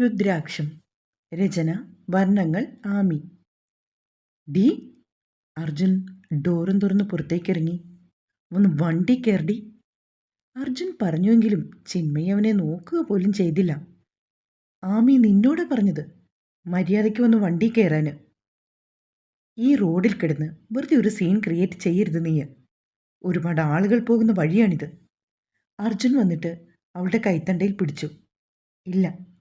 രുദ്രാക്ഷം രചന വർണങ്ങൾ ആമി. ഡി അർജുൻ ഡോറും തുറന്ന് പുറത്തേക്കിറങ്ങി ഒന്ന് വണ്ടി കയറി. അർജുൻ പറഞ്ഞുവെങ്കിലും ചിന്മയി അവനെ നോക്കുക പോലും ചെയ്തില്ല. ആമി നിന്നോട് പറഞ്ഞത്? മര്യാദയ്ക്ക് വന്ന് വണ്ടി കയറാന്. ഈ റോഡിൽ കിടന്ന് വെറുതെ ഒരു സീൻ ക്രിയേറ്റ് ചെയ്യരുത് നീ. ഒരുപാട് ആളുകൾ പോകുന്ന വഴിയാണിത്. അർജുൻ വന്നിട്ട് അവളുടെ കൈത്തണ്ടയിൽ പിടിച്ചു. ഇല്ല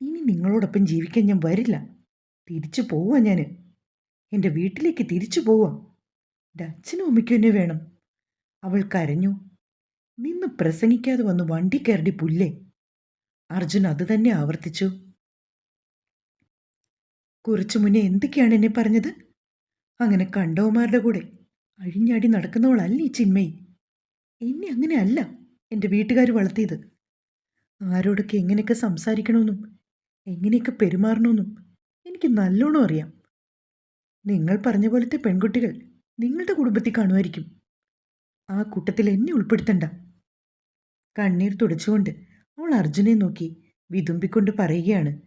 ഇനി നിങ്ങളോടൊപ്പം ജീവിക്കാൻ ഞാൻ വരില്ല. തിരിച്ചു പോവാ ഞാൻ എന്റെ വീട്ടിലേക്ക് തിരിച്ചു പോവാ. എന്റെ അച്ഛനും അമ്മയ്ക്കും എന്നെ വേണം. അവൾ കരഞ്ഞു. നിന്ന് പ്രസംഗിക്കാതെ വന്ന് വണ്ടി കയറി പുല്ലേ? അർജുൻ അത് തന്നെ ആവർത്തിച്ചു. കുറച്ചു മുന്നേ എന്തൊക്കെയാണ് എന്നെ പറഞ്ഞത്? അങ്ങനെ കണ്ടവന്മാരുടെ കൂടെ അഴിഞ്ഞാടി നടക്കുന്നവളല്ല ഈ ചിന്മയി? എന്നെ അങ്ങനെ അല്ല എന്റെ വീട്ടുകാർ വളർത്തിയത്. ആരോടൊക്കെ എങ്ങനെയൊക്കെ സംസാരിക്കണമെന്നും എങ്ങനെയൊക്കെ പെരുമാറണമെന്നും എനിക്ക് നല്ലോണം അറിയാം. നിങ്ങൾ പറഞ്ഞ പോലത്തെ പെൺകുട്ടികൾ നിങ്ങളുടെ കുടുംബത്തിൽ കാണുമായിരിക്കും. ആ കൂട്ടത്തിൽ എന്നെ ഉൾപ്പെടുത്തണ്ട. കണ്ണീർ തുടച്ചുകൊണ്ട് അവൾ അർജുനെ നോക്കി വിതുമ്പിക്കൊണ്ട് പറയുകയാണ്.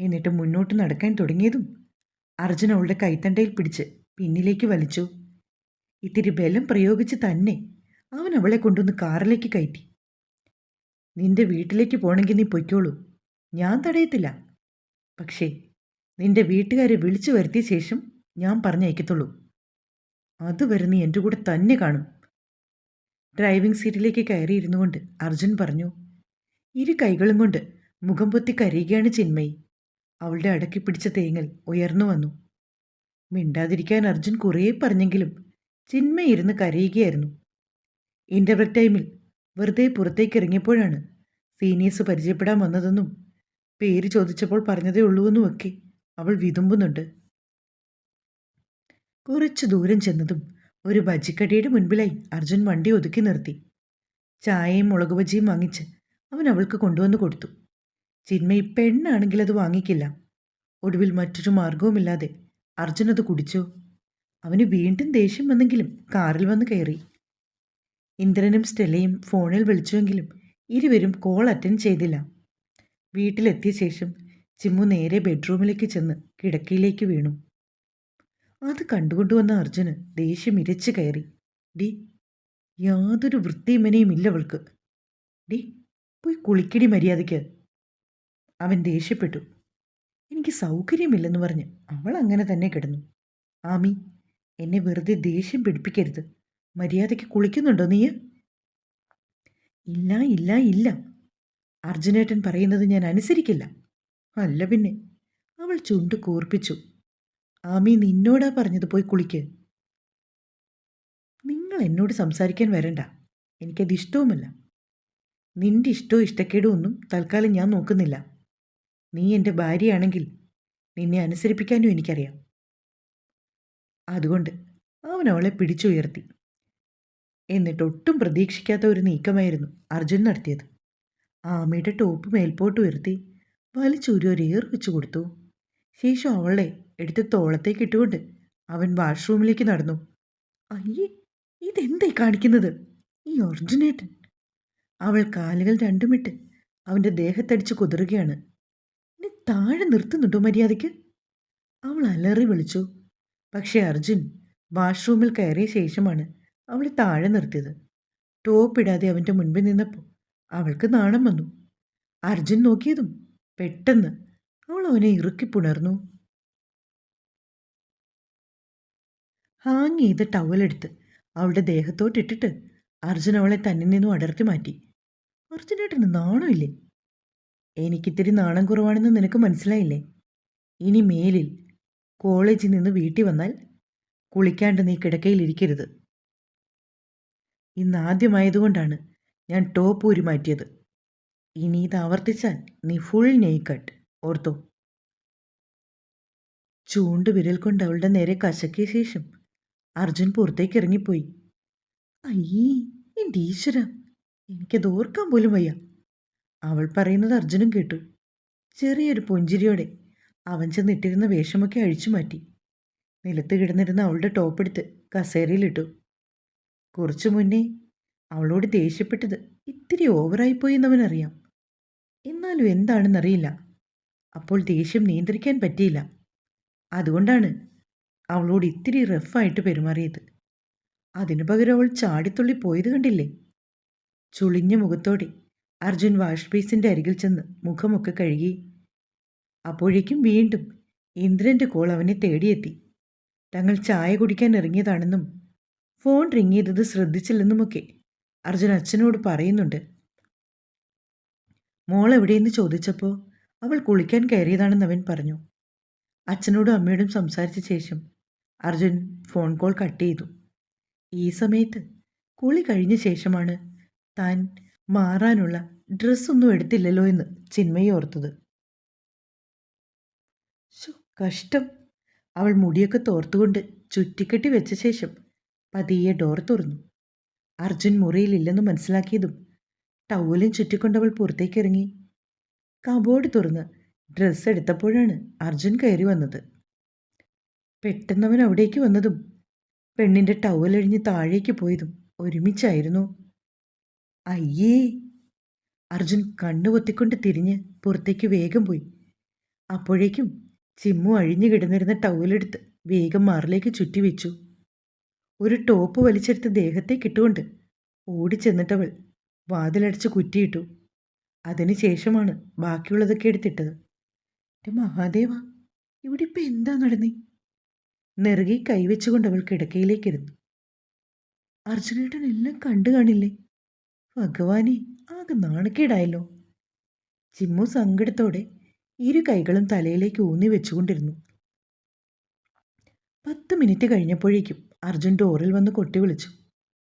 എന്നിട്ട് മുന്നോട്ട് നടക്കാൻ തുടങ്ങിയതും അർജുൻ അവളുടെ കൈത്തണ്ടയിൽ പിടിച്ച് പിന്നിലേക്ക് വലിച്ചു. ഇത്തിരി ബലം പ്രയോഗിച്ച് തന്നെ അവൻ അവളെ കൊണ്ടുവന്ന് കാറിലേക്ക് കയറ്റി. നിന്റെ വീട്ടിലേക്ക് പോകണമെങ്കിൽ നീ പൊയ്ക്കോളൂ. ഞാൻ തടയത്തില്ല. പക്ഷേ നിന്റെ വീട്ടുകാരെ വിളിച്ചു വരുത്തിയ ശേഷം ഞാൻ പറഞ്ഞയക്കത്തുള്ളൂ. അതുവരെ നീ എന്റെ കൂടെ തന്നെ കാണും. ഡ്രൈവിംഗ് സീറ്റിലേക്ക് കയറിയിരുന്നു കൊണ്ട് അർജുൻ പറഞ്ഞു ഇരു കൈകളും കൊണ്ട് മുഖം പൊത്തി കരയുകയാണ് ചിന്മയി. അവളുടെ അടക്കി പിടിച്ച തേങ്ങൽ ഉയർന്നു വന്നു. മിണ്ടാതിരിക്കാൻ അർജുൻ കുറേ പറഞ്ഞെങ്കിലും ചിന്മയി ഇരുന്ന് കരയുകയായിരുന്നു. ഇന്റർവൽ ടൈമിൽ വെറുതെ പുറത്തേക്ക് ഇറങ്ങിയപ്പോഴാണ് സീനിയേഴ്സ് പരിചയപ്പെടാൻ വന്നതെന്നും പേര് ചോദിച്ചപ്പോൾ പറഞ്ഞതേ ഉള്ളൂവെന്നുമൊക്കെ അവൾ വിതുമ്പുന്നുണ്ട്. കുറച്ചു ദൂരം ചെന്നതും ഒരു ബജിക്കടിയുടെ മുൻപിലായി അർജുൻ വണ്ടി ഒതുക്കി നിർത്തി. ചായയും മുളക് ബജിയും വാങ്ങിച്ച് അവൻ അവൾക്ക് കൊണ്ടുവന്ന് കൊടുത്തു. ചിന്മയി പെണ്ണാണെങ്കിൽ അത് വാങ്ങിക്കില്ല. ഒടുവിൽ മറ്റൊരു മാർഗവുമില്ലാതെ അർജുൻ അത് കുടിച്ചു. അവന് വീണ്ടും ദേഷ്യം വന്നെങ്കിലും കാറിൽ വന്ന് കയറി. ഇന്ദ്രനും സ്റ്റെലയും ഫോണിൽ വിളിച്ചുവെങ്കിലും ഇരുവരും കോൾ അറ്റൻഡ് ചെയ്തില്ല. വീട്ടിലെത്തിയ ശേഷം ചിമ്മു നേരെ ബെഡ്റൂമിലേക്ക് ചെന്ന് കിടക്കയിലേക്ക് വീണു. അത് കണ്ടുകൊണ്ടുവന്ന അർജുന് ദേഷ്യം ഇരച്ചു കയറി. ഡി യാതൊരു വൃത്തിമനയും ഇല്ല അവൾക്ക്. ഡി പോയി കുളിക്കടി മര്യാദയ്ക്ക്. അവൻ ദേഷ്യപ്പെട്ടു. എനിക്ക് സൗകര്യമില്ലെന്ന് പറഞ്ഞ് അവൾ അങ്ങനെ തന്നെ കിടന്നു. ആമി എന്നെ വെറുതെ ദേഷ്യം പിടിപ്പിക്കരുത്. മര്യാദയ്ക്ക് കുളിക്കുന്നുണ്ടോ നീ ഇല്ല ഇല്ല ഇല്ല. അർജുനേട്ടൻ പറയുന്നത് ഞാൻ അനുസരിക്കില്ല. അല്ല പിന്നെ അവൾ ചുണ്ട് കൂർപ്പിച്ചു. ആമി നിന്നോടാ പറഞ്ഞത് പോയി കുളിക്ക്. നിങ്ങൾ എന്നോട് സംസാരിക്കാൻ വരണ്ട. എനിക്കത് ഇഷ്ടവുമല്ല. നിന്റെ ഇഷ്ടവും ഇഷ്ടക്കേടും ഒന്നും തൽക്കാലം ഞാൻ നോക്കുന്നില്ല. നീ എന്റെ ഭാര്യയാണെങ്കിൽ നിന്നെ അനുസരിപ്പിക്കാനും എനിക്കറിയാം. അതുകൊണ്ട് അവൻ അവളെ പിടിച്ചുയർത്തി. എന്നിട്ട് ഒട്ടും പ്രതീക്ഷിക്കാത്ത ഒരു നീക്കമായിരുന്നു അർജുൻ നടത്തിയത്. ആമയുടെ ടോപ്പ് മേൽപോട്ട് ഉയർത്തി വലിച്ചൂരി ഒരു ഏർ വെച്ചു കൊടുത്തു. ശേഷം അവളെ എടുത്ത് തോളത്തേക്ക് ഇട്ടുകൊണ്ട് അവൻ വാഷ്റൂമിലേക്ക് നടന്നു. അയ്യേ ഇതെന്തേ കാണിക്കുന്നത്? ഈ ഒറിജിനേറ്റൻ അവൾ കാലുകൾ രണ്ടുമിട്ട് അവന്റെ ദേഹത്തടിച്ച് കുതിരുകയാണ് എന്നെ താഴെ നിർത്തുന്നുണ്ടോ മര്യാദയ്ക്ക്? അവൾ അലറി വിളിച്ചു. പക്ഷേ അർജുൻ വാഷ്റൂമിൽ കയറിയ ശേഷമാണ് അവളെ താഴെ നിർത്തിയത്. ടോപ്പ് ഇടാതെ അവന്റെ മുൻപിൽ നിന്നപ്പോൾ അവൾക്ക് നാണം വന്നു. അർജുൻ നോക്കിയതും പെട്ടെന്ന് അവൾ അവനെ ഇറുക്കി പുണർന്നു. ഹാങ് ചെയ്ത ടവലെടുത്ത് അവളുടെ ദേഹത്തോട്ടിട്ടിട്ട് അർജുൻ അവളെ തന്നിൽ നിന്നും അടർത്തി മാറ്റി. അർജുനേട്ടന് നാണമില്ലേ? എനിക്കിത്തിരി നാണം കുറവാണെന്ന് നിനക്ക് മനസ്സിലായില്ലേ? ഇനി മേലിൽ കോളേജിൽ നിന്ന് വീട്ടിൽ വന്നാൽ കുളിക്കാണ്ട് നീ കിടക്കയിലിരിക്കരുത് ഇന്ന് ആദ്യമായതുകൊണ്ടാണ് ഞാൻ ടോപ്പ് ഊരി മാറ്റിയത്. ഇനി ഇത് ആവർത്തിച്ചാൽ നീ ഫുൾ നെയ്ക്കട്ട് ഓർത്തോ? ചൂണ്ട് വിരൽ കൊണ്ട് അവളുടെ നേരെ കശക്കിയ ശേഷം അർജുൻ പുറത്തേക്ക് ഇറങ്ങിപ്പോയി. അയ്യേ എന്റെ ഈശ്വര എനിക്കത് ഓർക്കാൻ പോലും വയ്യ. അവൾ പറയുന്നത് അർജുനും കേട്ടു. ചെറിയൊരു പുഞ്ചിരിയോടെ അവൻ ചെന്നിട്ടിരുന്ന വേഷമൊക്കെ അഴിച്ചു മാറ്റി. നിലത്ത് കിടന്നിരുന്ന അവളുടെ ടോപ്പെടുത്ത് കസേരയിലിട്ടു കുറച്ചു മുന്നേ അവളോട് ദേഷ്യപ്പെട്ടത് ഇത്തിരി ഓവറായിപ്പോയി എന്നവനറിയാം എന്നാലും എന്താണെന്നറിയില്ല. അപ്പോൾ ദേഷ്യം നിയന്ത്രിക്കാൻ പറ്റിയില്ല. അതുകൊണ്ടാണ് അവളോട് ഇത്തിരി റഫായിട്ട് പെരുമാറിയത്. അതിനു പകരം അവൾ ചാടിത്തുള്ളി പോയത് കണ്ടില്ലേ? ചുളിഞ്ഞ മുഖത്തോടെ അർജുൻ വാഷ് ബേസിന്റെ അരികിൽ ചെന്ന് മുഖമൊക്കെ കഴുകി. അപ്പോഴേക്കും വീണ്ടും ഇന്ദ്രന്റെ കോൾ അവനെ തേടിയെത്തി. തങ്ങൾ ചായ കുടിക്കാൻ ഇറങ്ങിയതാണെന്നും ഫോൺ റിങ് ചെയ്തത് ശ്രദ്ധിച്ചില്ലെന്നുമൊക്കെ അർജുൻ അച്ഛനോട് പറയുന്നുണ്ട്. മോൾ എവിടെയെന്ന് ചോദിച്ചപ്പോൾ അവൾ കുളിക്കാൻ കയറിയതാണെന്ന് അവൻ പറഞ്ഞു. അച്ഛനോടും അമ്മയോടും സംസാരിച്ച ശേഷം അർജുൻ ഫോൺ കോൾ കട്ട് ചെയ്തു. ഈ സമയത്ത് കുളി കഴിഞ്ഞ ശേഷമാണ് താൻ മാറാനുള്ള ഡ്രസ്സൊന്നും എടുത്തില്ലല്ലോ എന്ന് ചിന്മയി ഓർത്തത്. കഷ്ടം. അവൾ മുടിയൊക്കെ തോർത്തുകൊണ്ട് ചുറ്റിക്കെട്ടി വെച്ച ശേഷം പതിയെ ഡോർ തുറന്നു. അർജുൻ മുറിയിലില്ലെന്ന് മനസ്സിലാക്കിയതും ടൗലും ചുറ്റിക്കൊണ്ടവൾ പുറത്തേക്കിറങ്ങി. കബോർഡ് തുറന്ന് ഡ്രസ്സ് എടുത്തപ്പോഴാണ് അർജുൻ കയറി വന്നത്. പെട്ടെന്നവൻ അവിടേക്ക് വന്നതും പെണ്ണിന്റെ ടവലഴിഞ്ഞ് താഴേക്ക് പോയതും ഒരുമിച്ചായിരുന്നു. അയ്യേ! അർജുൻ കണ്ണു പൊത്തിക്കൊണ്ട് തിരിഞ്ഞ് പുറത്തേക്ക് വേഗം പോയി. അപ്പോഴേക്കും ചിമ്മു അഴിഞ്ഞു കിടന്നിരുന്ന ടവലെടുത്ത് വേഗം മാറിലേക്ക് ചുറ്റി വെച്ചു ഒരു ടോപ്പ് വലിച്ചെടുത്ത് ദേഹത്തേക്ക് ഇട്ടുകൊണ്ട് ഓടിച്ചെന്നിട്ടവൾ വാതിലടച്ച് കുറ്റിയിട്ടു. അതിനുശേഷമാണ് ബാക്കിയുള്ളതൊക്കെ എടുത്തിട്ടത്. എന്റെ മഹാദേവ ഇവിടെ ഇപ്പം എന്താ നടന്നേ? നെറുകി കൈവച്ചുകൊണ്ട് അവൾ കിടക്കയിലേക്കിരുന്നു അർജുനേട്ടൻ എല്ലാം കണ്ടു കാണില്ലേ? ഭഗവാനെ ആകെ നാണക്കേടായല്ലോ. ചിമ്മു സങ്കടത്തോടെ ഇരു കൈകളും തലയിലേക്ക് ഊന്നി വെച്ചുകൊണ്ടിരുന്നു പത്ത് മിനിറ്റ് കഴിഞ്ഞപ്പോഴേക്കും അർജുൻ ഡോറിൽ വന്ന് കൊട്ടി വിളിച്ചു.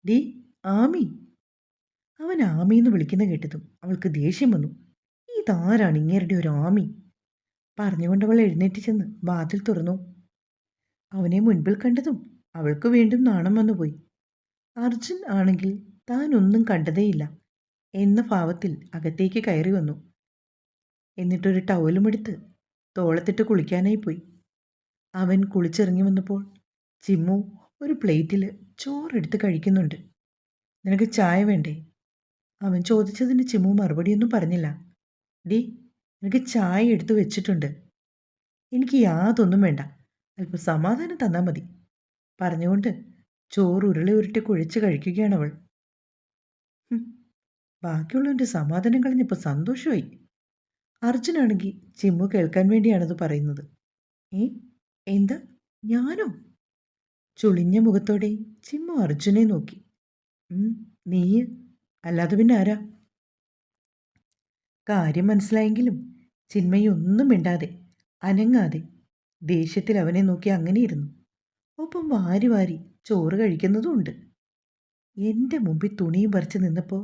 ഡി ആമി. അവൻ ആമി എന്ന് വിളിക്കുന്ന കേട്ടതും അവൾക്ക് ദേഷ്യം വന്നു. ഇതാരാണ് ഇങ്ങേരുടെ ഒരു ആമി? പറഞ്ഞുകൊണ്ട് അവൾ എഴുന്നേറ്റ് ചെന്ന് വാതിൽ തുറന്നു. അവനെ മുൻപിൽ കണ്ടതും അവൾക്ക് വീണ്ടും നാണം വന്നുപോയി അർജുൻ ആണെങ്കിൽ താൻ ഒന്നും കണ്ടതേയില്ല എന്ന ഭാവത്തിൽ അകത്തേക്ക് കയറി വന്നു. എന്നിട്ടൊരു ടവലും എടുത്ത് തോളത്തിട്ട് കുളിക്കാനായി പോയി. അവൻ കുളിച്ചിറങ്ങി വന്നപ്പോൾ ചിമ്മു ഒരു പ്ലേറ്റിൽ ചോറെടുത്ത് കഴിക്കുന്നുണ്ട്. നിനക്ക് ചായ വേണ്ടേ? അവൻ ചോദിച്ചതിന് ചിമു മറുപടിയൊന്നും പറഞ്ഞില്ല. ഡി നിനക്ക് ചായ എടുത്തു വെച്ചിട്ടുണ്ട്. എനിക്ക് യാതൊന്നും വേണ്ട. അല്പം സമാധാനം തന്നാൽ മതി. പറഞ്ഞുകൊണ്ട് ചോറ് ഉരുളി ഉരുട്ടി കുഴിച്ച് കഴിക്കുകയാണ് അവൾ ബാക്കിയുള്ളവന്റെ സമാധാനം കളഞ്ഞപ്പോൾ സന്തോഷമായി. അർജുനാണെങ്കിൽ ചിമ്മു കേൾക്കാൻ വേണ്ടിയാണത് പറയുന്നത്. ഏ എന്താ? ഞാനോ? ചുളിഞ്ഞ മുഖത്തോടെ ചിമ്മു അർജുനെ നോക്കി. നീ അല്ലാതെ പിന്നെ ആരാ? കാര്യം മനസ്സിലായെങ്കിലും ചിന്മയൊന്നും മിണ്ടാതെ അനങ്ങാതെ ദേഷ്യത്തിൽ അവനെ നോക്കി അങ്ങനെയിരുന്നു. ഒപ്പം വാരി വാരി ചോറ് കഴിക്കുന്നതുമുണ്ട് എന്റെ മുമ്പിൽ തുണിയും പറിച്ച് നിന്നപ്പോൾ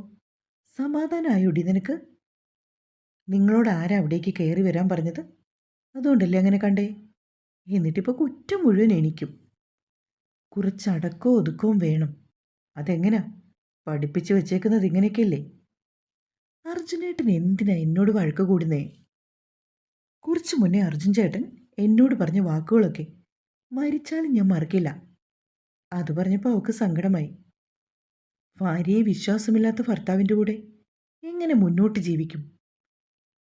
സമാധാനമായോടി നിനക്ക്? നിങ്ങളോട് ആരാ അവിടേക്ക് കയറി വരാൻ പറഞ്ഞത്? അതുകൊണ്ടല്ലേ അങ്ങനെ കണ്ടേ? എന്നിട്ടിപ്പോൾ കുറ്റം മുഴുവൻ എനിക്കും. കുറച്ച് അടക്കവും ഒതുക്കവും വേണം. അതെങ്ങനാ? പഠിപ്പിച്ച് വെച്ചേക്കുന്നത് ഇങ്ങനെയൊക്കെയല്ലേ? അർജുനേട്ടൻ എന്തിനാ എന്നോട് വഴക്ക് കൂടുന്നേ കുറച്ച് മുന്നേ അർജുൻ ചേട്ടൻ എന്നോട് പറഞ്ഞ വാക്കുകളൊക്കെ മരിച്ചാലും ഞാൻ മറക്കില്ല. അത് പറഞ്ഞപ്പോൾ അവൾക്ക് സങ്കടമായി. ഭാര്യയെ വിശ്വാസമില്ലാത്ത ഭർത്താവിന്റെ കൂടെ എങ്ങനെ മുന്നോട്ട് ജീവിക്കും?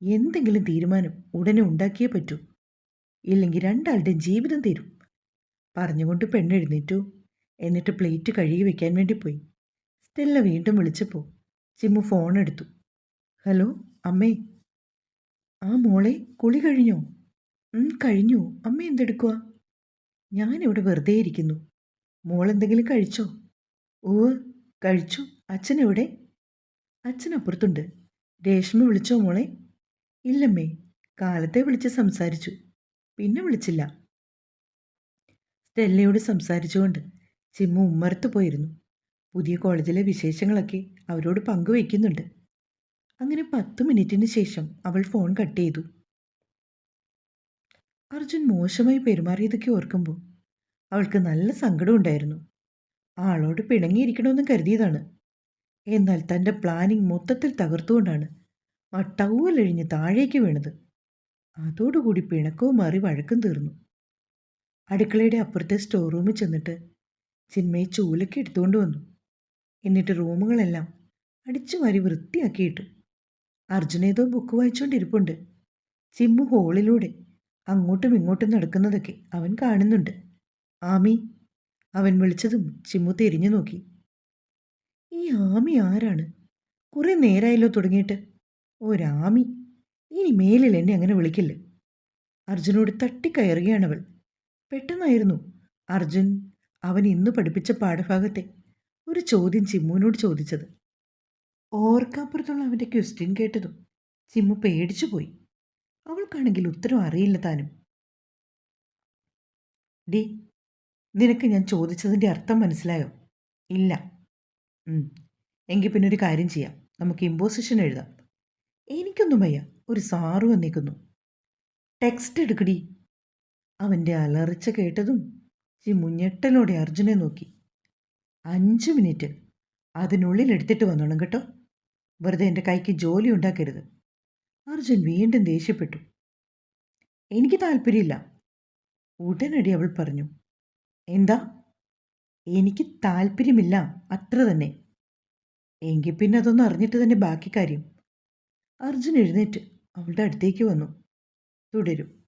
എന്തെങ്കിലും തീരുമാനം ഉടനെ ഉണ്ടാക്കിയേ പറ്റൂ. ഇല്ലെങ്കിൽ രണ്ടാളുടെയും ജീവിതം തീരും. പറഞ്ഞുകൊണ്ട് പെണ്ണെഴുന്നേറ്റു. എന്നിട്ട് പ്ലേറ്റ് കഴുകി വെക്കാൻ വേണ്ടി പോയി. സ്റ്റെല്ല വീണ്ടും വിളിച്ചപ്പോൾ ചിമ്മു ഫോൺ എടുത്തു. ഹലോ അമ്മേ. ആ മോളെ കുളി കഴിഞ്ഞോ? കഴിഞ്ഞു. അമ്മ എന്തെടുക്കുക ഞാനിവിടെ വെറുതെ ഇരിക്കുന്നു. മോൾ എന്തെങ്കിലും കഴിച്ചോ? ഓ കഴിച്ചു. അച്ഛൻ അപ്പുറത്തുണ്ട്. രേഷ്മ വിളിച്ചോ മോളെ? ഇല്ലമ്മേ. കാലത്തെ വിളിച്ച് സംസാരിച്ചു. പിന്നെ വിളിച്ചില്ല. സ്റ്റെല്ലയോട് സംസാരിച്ചുകൊണ്ട് ചിമ്മു ഉമ്മറത്ത് പോയിരുന്നു. പുതിയ കോളേജിലെ വിശേഷങ്ങളൊക്കെ അവരോട് പങ്കുവയ്ക്കുന്നുണ്ട്. അങ്ങനെ പത്ത് മിനിറ്റിന് ശേഷം അവൾ ഫോൺ കട്ട് ചെയ്തു. അർജുൻ മോശമായി പെരുമാറിയതൊക്കെ ഓർക്കുമ്പോൾ അവൾക്ക് നല്ല സങ്കടമുണ്ടായിരുന്നു ആളോട് പിണങ്ങിയിരിക്കണമെന്ന് കരുതിയതാണ്. എന്നാൽ തന്റെ പ്ലാനിങ് മൊത്തത്തിൽ തകർത്തുകൊണ്ടാണ് ആ ടൗവലഴിഞ്ഞ് താഴേക്ക് വീണത്. അതോടുകൂടി പിണക്കവും മാറി വഴക്കും തീർന്നു. അടുക്കളയുടെ അപ്പുറത്തെ സ്റ്റോർ റൂമിൽ ചെന്നിട്ട് ചിന്മയെ ചൂലൊക്കെ എടുത്തുകൊണ്ട് വന്നു. എന്നിട്ട് റൂമുകളെല്ലാം അടിച്ചു വാരി വൃത്തിയാക്കിയിട്ടു അർജുനേതോ ബുക്ക് വായിച്ചുകൊണ്ടിരിപ്പുണ്ട് ചിമ്മു ഹോളിലൂടെ അങ്ങോട്ടും ഇങ്ങോട്ടും നടക്കുന്നതൊക്കെ അവൻ കാണുന്നുണ്ട്. ആമി അവൻ വിളിച്ചതും ചിമ്മു തിരിഞ്ഞു നോക്കി. ഈ ആമി ആരാണ്? കുറെ നേരായല്ലോ തുടങ്ങിയിട്ട്. ഒരാമി ഇനി മേലിൽ എന്നെ അങ്ങനെ വിളിക്കില്ല? അർജുനോട് തട്ടിക്കയറുകയാണവൾ. പെട്ടെന്നായിരുന്നു. അർജുൻ അവൻ ഇന്ന് പഠിപ്പിച്ച പാഠഭാഗത്തെ ഒരു ചോദ്യം ചിമ്മുവിനോട് ചോദിച്ചത്. ഓർക്കാപ്പുറത്തുള്ള അവന്റെ ക്വസ്റ്റ്യൻ കേട്ടതും ചിമ്മു പേടിച്ചു പോയി. അവൾക്കാണെങ്കിൽ ഉത്തരം അറിയില്ല താനും. ഡി നിനക്ക് ഞാൻ ചോദിച്ചതിന്റെ അർത്ഥം മനസ്സിലായോ? ഇല്ല. എങ്കിൽ പിന്നെ ഒരു കാര്യം ചെയ്യാം. നമുക്ക് ഇമ്പോസിഷൻ എഴുതാം. എനിക്കൊന്നും വയ്യ. ഒരു സാറു വന്നേക്കുന്നു. ടെക്സ്റ്റ് എടുക്കടി അവന്റെ അലറിച്ച കേട്ടതും ചിമ്മു ഞെട്ടലോടെ അർജുനെ നോക്കി. അഞ്ച് മിനിറ്റ്. അതിനുള്ളിൽ എടുത്തിട്ട് വന്നോണം കേട്ടോ. വെറുതെ എന്റെ കൈക്ക് ജോലി ഉണ്ടാക്കരുത്. അർജുൻ വീണ്ടും ദേഷ്യപ്പെട്ടു. എനിക്ക് താല്പര്യമില്ല. ഉടനടി അവൾ പറഞ്ഞു. എന്താ? എനിക്ക് താല്പര്യമില്ല. അത്ര തന്നെ. എങ്കിൽ പിന്നെ അതൊന്നും അറിഞ്ഞിട്ട് തന്നെ ബാക്കി കാര്യം. അർജുൻ എഴുന്നേറ്റ് അവളുടെ അടുത്തേക്ക് വന്നു. തുടരും.